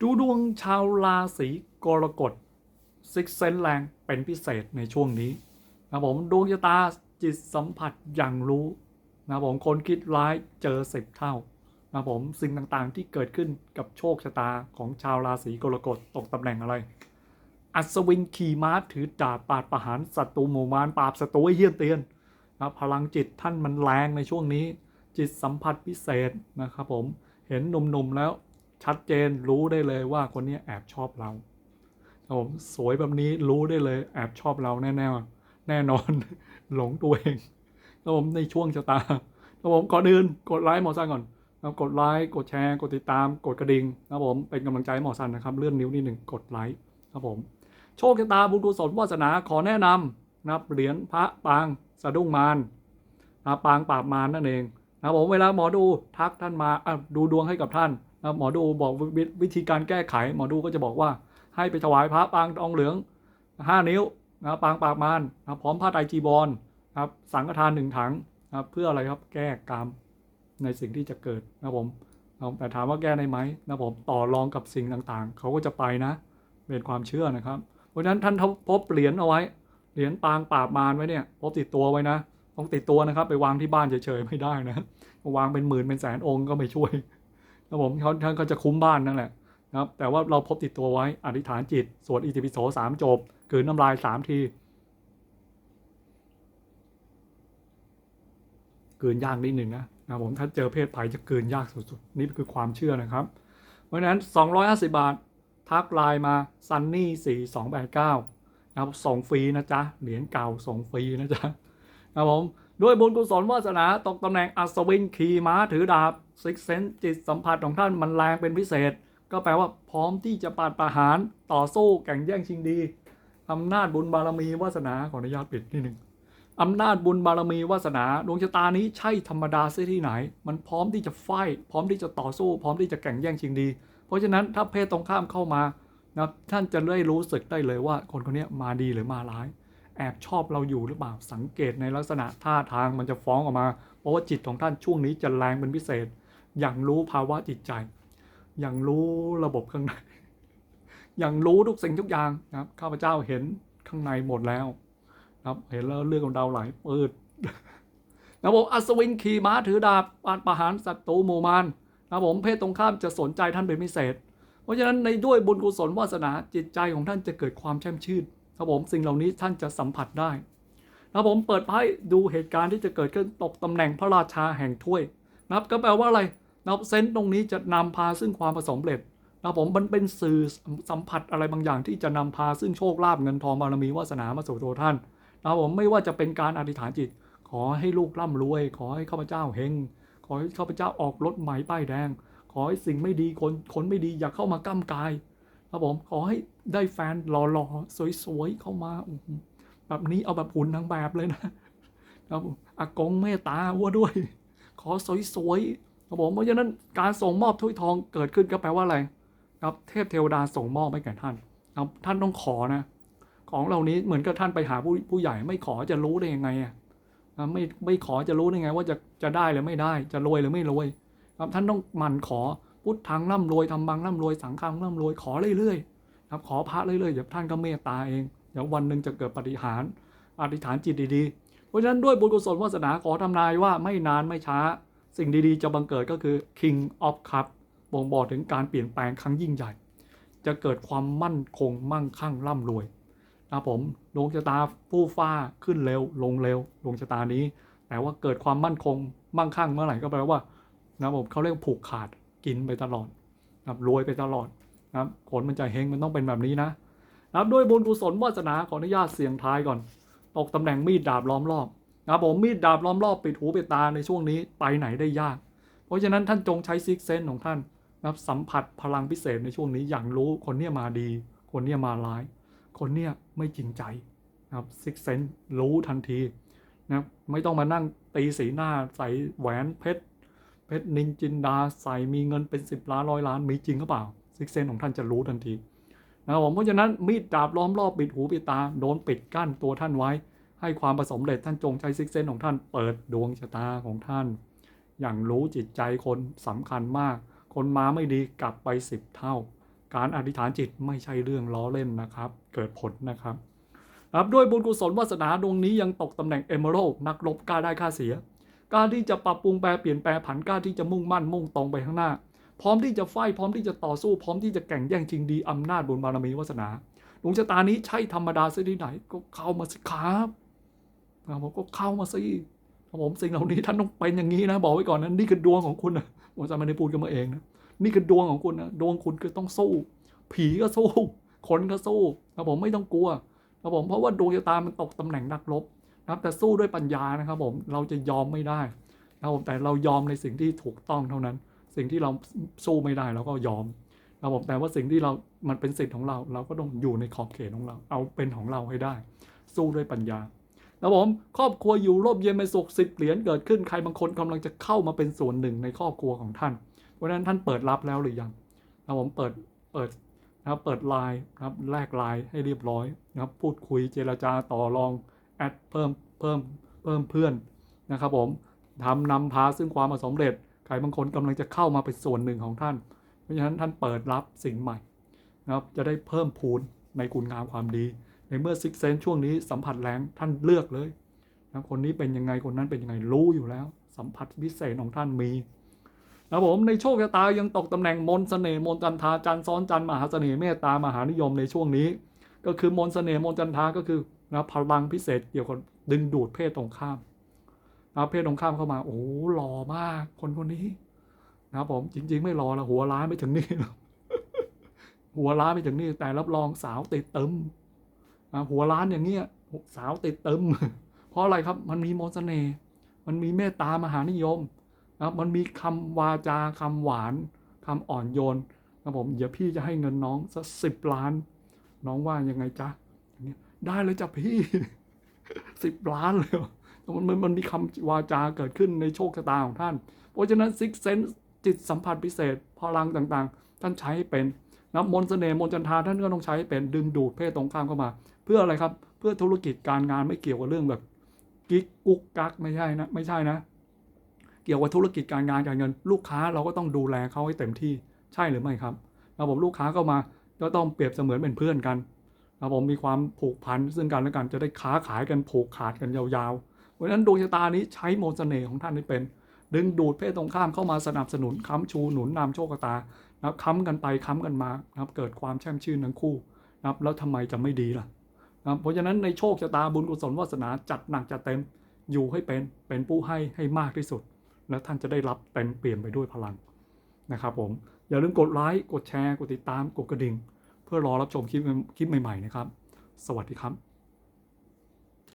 ดูดวงชาวราศีกรกฎซิกเซนแรงเป็นพิเศษในช่วงนี้นะผมดวงชะตาจิตสัมผัสอย่างรู้นะผมคนคิดร้ายเจอสิบเท่านะผมสิ่งต่างๆที่เกิดขึ้นกับโชคชะตาของชาวราศีกรกฎตกตำแหน่งอะไร อัศวินขี่ม้าถือดาบปาดประหารศัตรูหมู่มารปราบศัตรูเฮี้ยนเตียนนะพลังจิตท่านมันแรงในช่วงนี้ จิตสัมผัสพิเศษนะครับผมเห็นหนุ่มๆแล้ว ชัดเจนรู้ได้เลยว่าคนนี้แอบชอบเราครับผมสวยแบบนี้รู้ได้เลย แอบชอบเราแน่ๆแน่นอน หลงตัวเองครับผมในช่วงชะตาครับผมก่อนอื่นกดไลค์หมอซันก่อนครับกดไลค์กดแชร์กดติดตามกดกระดิ่งครับผมเป็นกำลังใจหมอซันนะครับ เลื่อนนิ้วนิดหนึ่งกดไลค์ครับผม โชคชะตาบุญกุศลวาสนาขอแนะนำนะครับเหรียญพระปางสะดุ้งมารนะปางปราบมารนั่นเองนะครับผมเวลาหมอดูทักท่านมาดูดวงให้กับท่าน หมอดูบอกวิวิธีการแก้ไข หมอดูก็จะบอกว่า ให้ไปถวายพระปางทองเหลือง 5 นิ้วนะครับปางปาบมารนะครับพร้อมผ้าไตรจีบอลนะครับสังฆทานหนึ่งถังนะครับเพื่ออะไรครับแก้กรรมในสิ่งที่จะเกิดนะครับผมแต่ถามว่าแก้ได้ไหมนะครับผมต่อรองกับสิ่งต่างๆ เขาก็จะไปนะเป็นความเชื่อนะครับ เพราะฉะนั้นท่านพบเหรียญเอาไว้ เหรียญปางปราบมารไว้เนี่ยพกติดตัวไว้นะ ต้องติดตัวนะครับ ไปวางที่บ้านเฉยๆไม่ได้นะ วางเป็นหมื่นเป็นแสนองค์ก็ไม่ช่วย นะผมเขาท่านก็จะคุ้มบ้านนั่นแหละนะครับแต่ว่าเราพบติดตัวไว้อธิษฐานจิต สวดอิติปิโสสามจบกืนน้ำลายสามทีกลืนยากนิดหนึ่งนะนะผมถ้าเจอเพศภัยจะกลืนยากสุดๆ นี่คือความเชื่อนะครับ เพราะฉะนั้น 250 บาท ทักไลน์มา sunny 4 2 8 9นะครับส่งฟรีนะจ๊ะ เหรียญเก่าส่งฟรีนะจ๊ะครับผมด้วยบุญกุศลวาสนาตกตำแหน่งอัศวินขี่ม้าถือดาบ ซิกเซนจิตสัมผัสของท่านมันแรงเป็นพิเศษ ก็แปลว่าพร้อมที่จะปาดประหารต่อสู้แข่งแย่งชิงดีอำนาจบุญบารมีวาสนาขออนุญาตปิดนิดหนึ่งอำนาจบุญบารมีวาสนาดวงชะตานี้ใช่ธรรมดาเสียที่ไหน มันพร้อมที่จะไฟพร้อมที่จะต่อสู้ พร้อมที่จะแข่งแย่งชิงดี เพราะฉะนั้นถ้าเพศตรงข้ามเข้ามานะท่านจะได้รู้สึกได้เลยว่า คนคนนี้มาดีหรือมาร้าย แอบชอบเราอยู่หรือเปล่าสังเกตในลักษณะท่าทางมันจะฟ้องออกมา เพราะว่าจิตของท่านช่วงนี้จะแรงเป็นพิเศษ อย่างรู้ภาวะจิตใจ อย่างรู้ระบบข้างใน อย่างรู้ทุกสิ่งทุกอย่างนะครับ ข้าพเจ้าเห็นข้างในหมดแล้วนะครับ เห็นแล้วเรื่องของดาวไหลเปิดนะผมอัศวินขี่ม้าถือดาบปาดประหารศัตรูหมู่มารนะผมเพศตรงข้ามจะสนใจท่านเป็นพิเศษ เพราะฉะนั้นในด้วยบุญกุศลวาสนาจิตใจของท่านจะเกิดความแช่มชื่นครับผมสิ่งเหล่านี้ท่านจะสัมผัสได้นะผมเปิดไพ่ดูเหตุการณ์ที่จะเกิดขึ้นตกตำแหน่งพระราชาแห่งถ้วยนะครับก็แปลว่าอะไร นะครับเซนต์ตรงนี้จะนำพาซึ่งความประสมเร็จนะผมมันเป็นสื่อสัมผัสอะไรบางอย่างที่จะนำพาซึ่งโชคลาภเงินทองบารมีวาสนามาสู่ตัวท่านนะผมไม่ว่าจะเป็นการอธิษฐานจิต ขอให้ลูกร่ำรวย ขอให้ข้าพเจ้าเฮงขอให้ข้าพเจ้าออกรถใหม่ป้ายแดง ขอให้สิ่งไม่ดีคนคนไม่ดีอย่าเข้ามาก้ำกายครับผมขอให้ได้แฟนหล่อๆสวยๆเข้ามาแบบนี้เอาแบบหุ่นทั้งแบบเลยนะครับผมอากงเมตตาวัวด้วย ขอสวยๆ ครับผมเพราะฉะนั้นการส่งมอบถ้วยทองเกิดขึ้นก็แปลว่าอะไรครับเทพเทวดาส่งมอบให้แก่ท่านครับท่านต้องขอนะ ของเหล่านี้เหมือนกับท่านไปหาผู้ผู้ใหญ่ไม่ขอจะรู้ได้ยังไงอะไม่ไม่ขอจะรู้ได้ไง ว่าจะจะได้หรือไม่ได้ จะรวยหรือไม่รวย ครับท่านต้องหมั่นขอพุทธังร่ำรวยทำบังร่ำรวยสังฆังร่ำรวยขอเรื่อยๆครับขอพระเรื่อยๆเดี๋ยวท่านก็เมตตาเองเดี๋ยววันหนึ่งจะเกิดปฏิหารอธิษฐานจิตดีๆ เพราะฉะนั้นด้วยบุญกุศลวาสนาขอทำนายว่าไม่นานไม่ช้า สิ่งดีๆจะบังเกิดก็คือ King of Cup บ่งบอกถึงการเปลี่ยนแปลงครั้งยิ่งใหญ่ จะเกิดความมั่นคงมั่งคั่งร่ำรวยนะผมดวงชะตาฟู่ฟ้าขึ้นเร็ว ลงเร็วดวงชะตานี้ แต่ว่าเกิดความมั่นคงมั่งคั่งเมื่อไหร่ก็แปลว่านะผมเขาเรียกผูกขาดกินไปตลอดนะรวยไปตลอดนะผลมันจะเฮงมันต้องเป็นแบบนี้นะนะด้วยบุญกุศลวาสนาขออนุญาตเสียงท้ายก่อน ตกตำแหน่งมีดดาบล้อมรอบ นะครับผมมีดดาบล้อมรอบปิดหูปิดตาในช่วงนี้ไปไหนได้ยาก เพราะฉะนั้นท่านจงใช้ซิกเซนของท่านนะครับสัมผัสพลังพิเศษในช่วงนี้อย่างรู้คนเนี้ยมาดี คนเนี้ยมาร้าย คนเนี้ยไม่จริงใจนะครับซิกเซนรู้ทันทีนะไม่ต้องมานั่งตีสีหน้าใส่แหวนเพชรเพชรนินจินดาใส่มีเงินเป็นสิบล้านร้อยล้านมีจริงหรือเปล่าซิกเซนของท่านจะรู้ทันทีนะครับผมเพราะฉะนั้นมีดดาบล้อมรอบปิดหูปิดตาโดนปิดกั้นตัวท่านไว้ ให้ความประสมเร็จท่านจงใช้ซิกเซนของท่านเปิดดวงชะตาของท่าน อย่างรู้จิตใจคนสำคัญมาก คนมาไม่ดีกลับไปสิบเท่า การอธิษฐานจิตไม่ใช่เรื่องล้อเล่นนะครับ เกิดผลนะครับครับด้วยบุญกุศลวาสนาดวงนี้ยังตกตำแหน่งเอเมอรัลนักรบกล้าได้ค่าเสียการที่จะปรับปรุงแปลเปลี่ยนแปลผันกล้าที่จะมุ่งมั่นมุ่งตรงไปข้างหน้า พร้อมที่จะไฟพร้อมที่จะต่อสู้ พร้อมที่จะแข่งแย่งชิงดีอำนาจบุญบารมีวาสนาดวงชะตานี้ใช่ธรรมดาซะที่ไหนก็เข้ามาสิครับ ครับผมก็เข้ามาสิครับผมสิ่งเหล่านี้ท่านต้องเป็นอย่างนี้นะ บอกไว้ก่อนนะนี่คือดวงของคุณนะผมจะไม่ได้พูดกันมาเองนะนี่คือดวงของคุณนะดวงคุณคือต้องสู้ ผีก็สู้คนก็สู้ครับผมไม่ต้องกลัวครับผมเพราะว่าดวงชะตามันตกตำแหน่งนักรบนะครับแต่สู้ด้วยปัญญานะครับผมเราจะยอมไม่ได้นะครับผมแต่เรายอมในสิ่งที่ถูกต้องเท่านั้น สิ่งที่เราสู้ไม่ได้เราก็ยอมนะครับผมแต่ว่าสิ่งที่เรา มันเป็นสิทธิ์ของเรา เราก็ต้องอยู่ในขอบเขตของเรา เอาเป็นของเราให้ได้ สู้ด้วยปัญญา นะครับผมครอบครัวอยู่ร่มเย็นเป็นสุขสิบเหรียญเกิดขึ้นใครบางคนกำลังจะเข้ามาเป็นส่วนหนึ่งในครอบครัวของท่านเพราะนั้นท่านเปิดรับแล้วหรือยังนะครับผมเปิดเปิดนะครับเปิดไลน์นะครับแลกไลน์ให้เรียบร้อยนะครับพูดคุยเจรจาต่อรองแอดเพิ่มเพิ่มเพิ่มเพื่อนนะครับผมทำนำพาซึ่งความสำเร็จใครบางคนกำลังจะเข้ามาเป็นส่วนหนึ่งของท่าน เพราะฉะนั้นท่านเปิดรับสิ่งใหม่นะครับจะได้เพิ่มพูนในคุณงามความดี ในเมื่อซิกเซนช่วงนี้สัมผัสแรงท่านเลือกเลยนะคนนี้เป็นยังไงคนนั้นเป็นยังไงรู้อยู่แล้ว สัมผัสพิเศษของท่านมีนะผมในโชคชะตายังตกตำแหน่งมนต์เสน่ห์มนจันทาจันซ้อนจันมหาเสน่ห์เมตตามหานิยมในช่วงนี้ ก็คือมนต์เสน่ห์มนจันทาก็คือนะพลังพิเศษเกี่ยวกับดึงดูดเพศตรงข้ามนะเพศตรงข้ามเข้ามาโอ้โหล่อมาก คนคนนี้นะผมจริง ๆ ไม่รอละหัวร้ายไม่ถึงนี่หัวล้านไปถึงนี่แต่รับรองสาวติดเติม หัวล้านอย่างเงี้ยสาวติดเติม เพราะอะไรครับมันมีมนต์เสน่ห์มันมีเมตตามหานิยมนะครับมันมีคำวาจาคำหวานคำอ่อนโยนครับผมเดี๋ยวพี่จะให้เงินน้องสักสิบล้าน น้องว่ายังไงจ๊ะอย่างเงี้ยได้เลยจ้ะพี่สิบล้านเลยมันมันมันมีคำวาจาเกิดขึ้นในโชคชะตาของท่าน เพราะฉะนั้นซิกเซนจิตสัมผัสพิเศษพลังต่างๆ ท่านใช้ให้เป็น นะมนต์เสน่ห์มนจันทาท่านก็ต้องใช้เป็นดึงดูดเพศตรงข้ามเข้ามา เพื่ออะไรครับ เพื่อธุรกิจการงานไม่เกี่ยวกับเรื่องแบบกิ๊กกุ๊กกักไม่ใช่นะไม่ใช่นะ เกี่ยวกับธุรกิจการงานการเงิน ลูกค้าเราก็ต้องดูแลเขาให้เต็มที่ใช่หรือไม่ครับนะผมลูกค้าเข้ามาก็ต้องเปรียบเสมือนเป็นเพื่อนกันนะผมมีความผูกพันซึ่งกันและกันจะได้ค้าขายกันผูกขาดกันยาวๆเพราะฉะนั้นดวงชะตานี้ใช้มนเสน่ห์ของท่านให้เป็น ดึงดูดเพศตรงข้ามเข้ามาสนับสนุนค้ำชูหนุนนำโชคชะตา นะครับค้ำกันไปค้ำกันมานะครับเกิดความแช่มชื่นทั้งคู่นะครับแล้วทำไมจะไม่ดีล่ะนะครับเพราะฉะนั้นในโชคชะตาบุญกุศลวาสนาจัดหนักจัดเต็มอยู่ให้เป็นเป็นผู้ให้ให้มากที่สุด แล้วท่านจะได้รับเต็มเปลี่ยนไปด้วยพลังนะครับผมอย่าลืมกดไลค์กดแชร์กดติดตามกดกระดิ่ง เพื่อรอรับชมคลิปคลิปใหม่ๆนะครับ สวัสดีครับ